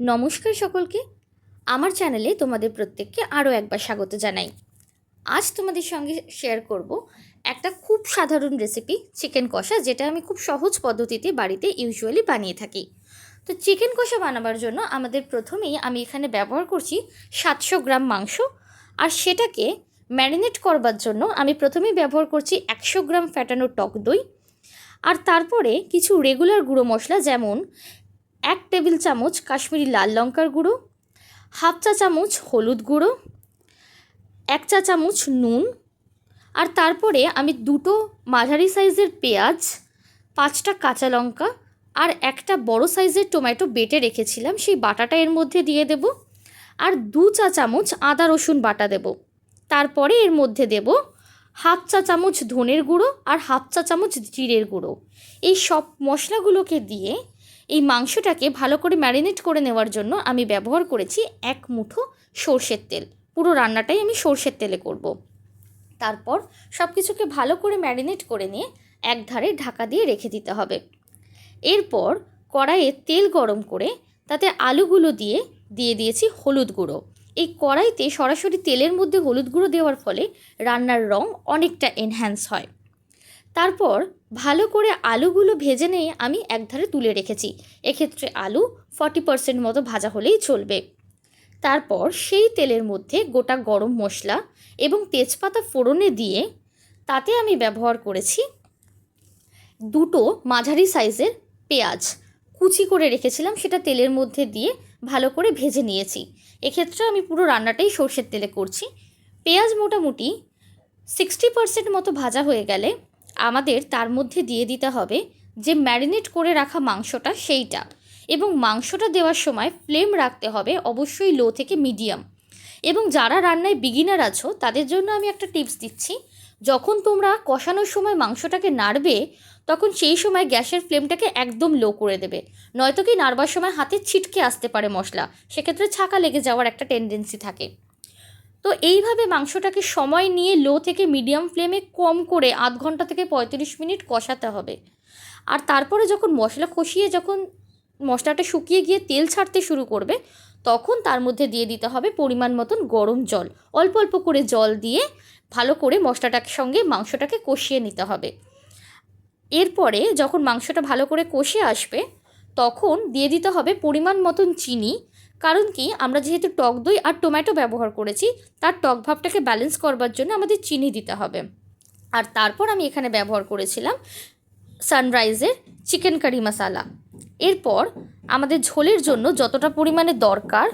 নমস্কার সকলকে। আমার চ্যানেলে তোমাদের প্রত্যেককে আরও একবার স্বাগত জানাই। আজ তোমাদের সঙ্গে শেয়ার করব একটা খুব সাধারণ রেসিপি চিকেন কষা, যেটা আমি খুব সহজ পদ্ধতিতে বাড়িতে ইউজুয়ালি বানিয়ে থাকি। তো চিকেন কষা বানাবার জন্য আমাদের প্রথমেই আমি এখানে ব্যবহার করছি সাতশো গ্রাম মাংস, আর সেটাকে ম্যারিনেট করবার জন্য আমি প্রথমেই ব্যবহার করছি একশো গ্রাম ফ্যাটানো টক দই, আর তারপরে কিছু রেগুলার গুঁড়ো মশলা, যেমন এক টেবিল চামচ কাশ্মীরি লাল লঙ্কার গুঁড়ো, হাফ চা চামচ হলুদ গুঁড়ো, এক চা চামচ নুন আর তারপরে আমি দুটো মাঝারি সাইজের পেঁয়াজ, পাঁচটা কাঁচা লঙ্কা আর একটা বড় সাইজের টমেটো বেটে রেখেছিলাম, সেই বাটাটা এর মধ্যে দিয়ে দেব আর দু চা চামচ আদা রসুন বাটা দেব। তারপরে এর মধ্যে দেব হাফ চা চামচ ধনের গুঁড়ো আর হাফ চা চামচ জিরের গুঁড়ো। এই সব মশলাগুলোকে দিয়ে এই মাংসটাকে ভালো করে ম্যারিনেট করে নেওয়ার জন্য আমি ব্যবহার করেছি এক মুঠো সর্ষের তেল। পুরো রান্নাটাই আমি সর্ষের তেলে করব। তারপর সব কিছুকে ভালো করে ম্যারিনেট করে নিয়ে এক ধারে ঢাকা দিয়ে রেখে দিতে হবে। এরপর কড়াইয়ে তেল গরম করে তাতে আলুগুলো দিয়ে দিয়ে দিয়েছি হলুদ গুঁড়ো। এই কড়াইতে সরাসরি তেলের মধ্যে হলুদ গুঁড়ো দেওয়ার ফলে রান্নার রং অনেকটা এনহ্যান্স হয়। তারপর ভালো করে আলুগুলো ভেজে নিয়ে আমি একধারে তুলে রেখেছি। এক্ষেত্রে আলু ফর্টি পার্সেন্ট মতো ভাজা হলেই চলবে। তারপর সেই তেলের মধ্যে গোটা গরম মশলা এবং তেজপাতা ফোড়নে দিয়ে তাতে আমি ব্যবহার করেছি দুটো মাঝারি সাইজের পেঁয়াজ। কুচি করে রেখেছিলাম, সেটা তেলের মধ্যে দিয়ে ভালো করে ভেজে নিয়েছি। এক্ষেত্রে আমি পুরো রান্নাটাই সর্ষের তেলে করছি। পেঁয়াজ মোটামুটি সিক্সটি পার্সেন্ট মতো ভাজা হয়ে গেলে আমাদের তার মধ্যে দিয়ে দিতে হবে যে ম্যারিনেট করে রাখা মাংসটা সেইটা এবং মাংসটা দেওয়ার সময় ফ্লেম রাখতে হবে অবশ্যই লো থেকে মিডিয়াম। এবং যারা রান্নায় বিগিনার আছো, তাদের জন্য আমি একটা টিপস দিচ্ছি। যখন তোমরা কষানোর সময় মাংসটাকে নাড়বে, তখন সেই সময় গ্যাসের ফ্লেমটাকে একদম লো করে দেবে। নয়তো কি নাড়বার সময় হাতে ছিটকে আসতে পারে মশলা। সেক্ষেত্রে ছাকা লেগে যাওয়ার একটা টেন্ডেন্সি থাকে। তো এইভাবে মাংসটাকে সময় নিয়ে লো থেকে মিডিয়াম ফ্লেমে কম করে আধ ঘণ্টা থেকে পঁয়ত্রিশ মিনিট কষাতে হবে। আর তারপরে যখন মশলা কষিয়ে যখন মশলাটা শুকিয়ে গিয়ে তেল ছাড়তে শুরু করবে, তখন তার মধ্যে দিয়ে দিতে হবে পরিমাণ মতন গরম জল। অল্প অল্প করে জল দিয়ে ভালো করে মশলাটার সঙ্গে মাংসটাকে কষিয়ে নিতে হবে। এরপরে যখন মাংসটা ভালো করে কষে আসবে, তখন দিয়ে দিতে হবে পরিমাণ মতন চিনি কারণ কি, আমরা যেহেতু টক দই আর টমেটো ব্যবহার করেছি, তার টক ভাবটাকে ব্যালেন্স করবার জন্য আমাদের চিনি দিতে হবে। আর তারপর আমি এখানে ব্যবহার করেছিলাম সানরাইজের চিকেন কারি মশালা এরপর আমাদের ঝোলের জন্য যতটা পরিমাণে দরকার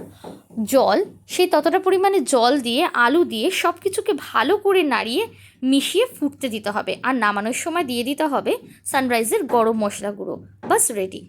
জল, সেই ততটা পরিমাণে জল দিয়ে, আলু দিয়ে সব কিছুকে ভালো করে নাড়িয়ে মিশিয়ে ফুটতে দিতে হবে। আর নামানোর সময় দিয়ে দিতে হবে সানরাইজের গরম মশলা গুঁড়ো। বাস রেডি